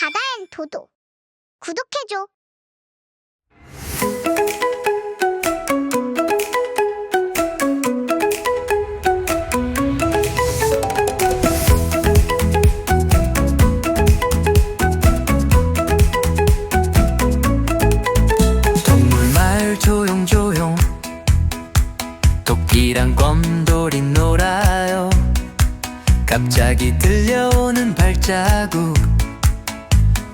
다다앤 도도. 구독해줘. 동물마을 조용조용 토끼랑 곰돌이 놀아요 갑자기 들려오는 발자국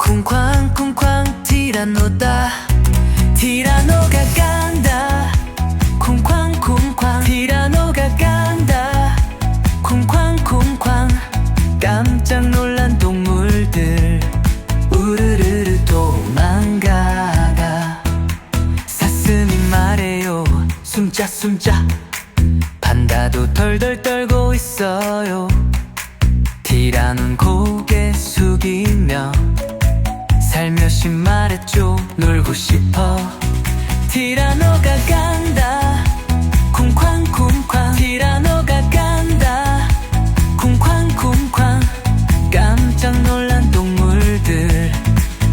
쿵쾅쿵쾅 티라노다. 티라노가 간다. 쿵쾅쿵쾅 티라노가 간다. 쿵쾅쿵쾅 깜짝 놀란 동물들. 우르르르 도망가가. 사슴이 말해요. 숨자 숨자. 판다도 덜덜 떨고 있어요. 티라는 고개 숙이며 살며시 말했죠. 놀고 싶어. 티라노가 간다. 쿵쾅쿵쾅. 티라노가 간다. 쿵쾅쿵쾅. 깜짝 놀란 동물들.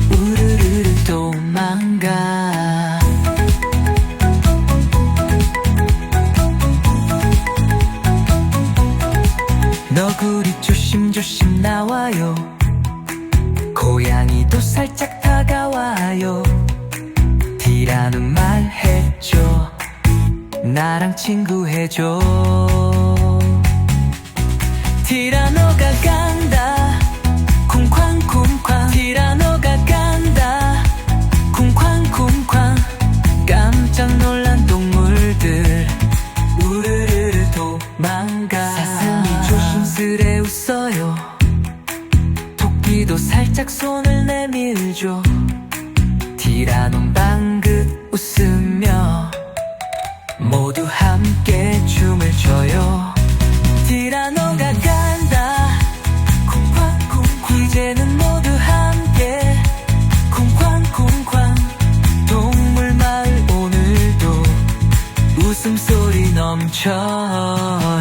우르르르 도망가. 너구리 조심조심 나와요 고양이도 살짝 다가와요. 티라는 말 했죠. 나랑 친구 해줘. 티라노가 간다. 쿵쾅쿵쾅. 티라노가 간다. 쿵쾅쿵쾅. 깜짝 놀란 동물들. 우르르르 도망가. 사슴이 조심스레 웃어요 토끼도 살짝 손을 내밀죠. 티라노 방긋 웃으며 모두 함께 춤을 춰요. 티라노가 간다. 쿵쾅쿵쾅. 이제는 모두 함께 쿵쾅쿵쾅. 동물 마을 오늘도 웃음소리 넘쳐요